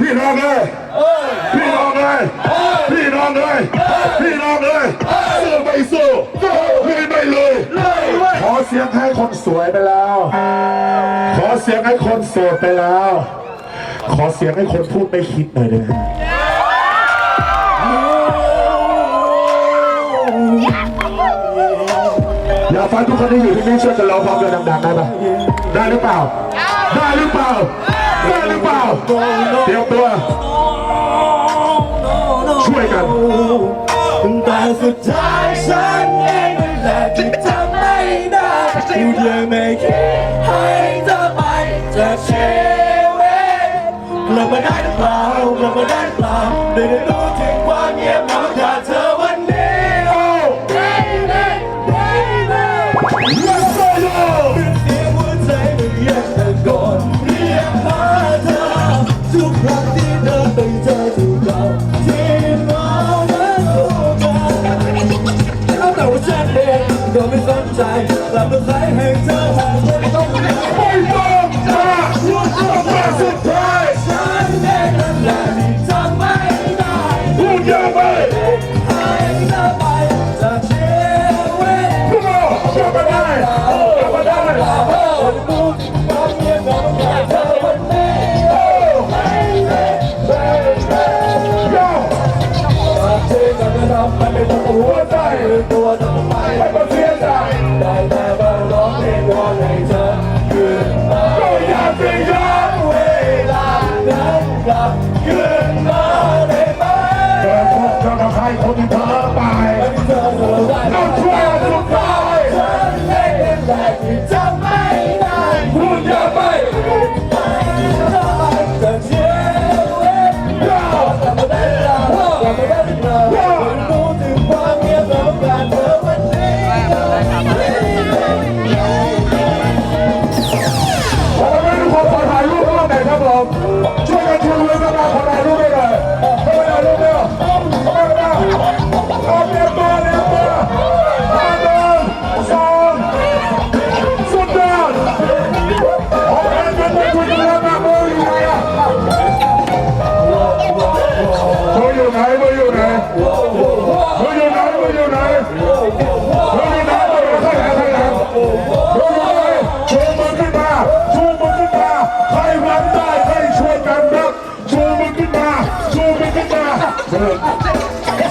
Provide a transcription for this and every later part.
พี่น้องเลยพี่น้องเลยพี่น้องเลยพี่น้องเลยสู้ไม่สู้ลุยไม่ลุยขอเสียงให้คนสวยไปแล้ว ขอเสียงให้คนโสดไปแล้ว ขอเสียงให้คนพูดไม่คิดหน่อยได้ไหมอยากฟังทุกคนที่อยู่ที่นี่ช่วยกันร้องพร้อมกันดังๆได้ปะได้หรือเปล่า ได้หรือเปล่า ฉันเองนั่นแหละที่ทำไม่ได้กูยังไม่คิดให้เธอไปจากชีวิตกลับมาได้หรือเปล่ากลับมาได้หรือเปล่าได้ได้รู้ถึงความเงียบเหงา แต่ว่าฉันเองก็ไม่สนใจกลับมาใครให้เธอหาเธอต้องเรียกไม่ต้องมาแต่สุดท้ายฉันเองนั่นแหละที่ทำไม่ได้พูดยังไงให้เธอไปจากชีวิตพูดมาจะมาได้จะมาได้คนรู้ความเงียบเหงาขาดเธอวันนี้ย่อเธอจะไม่ทำให้ไม่ต้องหัวใจตัว ร่วม หนึ่ง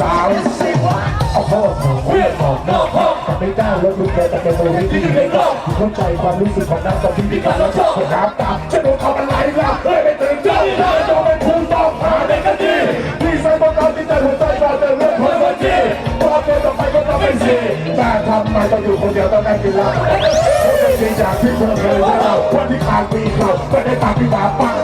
สามเอาพ่อของเพื่อนของนอกห้องแต่ไม่กล้าลดลุกเลยแต่เป็นตัวที่อยู่ในกล้องเข้าใจความรู้สึกของนักตอนที่มีการรับชอบน้ำตาจะโดนทำอะไรล่ะเฮ้ยไม่ตื่นเต้นเธอโดนเป็นผู้ต้องหาในคดีที่ใส่บนการที่ใจหัวใจก็จะเลือกคนวันที่พอเดินต่อไปก็ต้องไม่สิแต่ทำไมต้องอยู่คนเดียวต้องได้กินเหล้าดีจากที่เธอเคยเล่าวันที่ขาดมีเขาไม่ได้ตามพี่บาปัง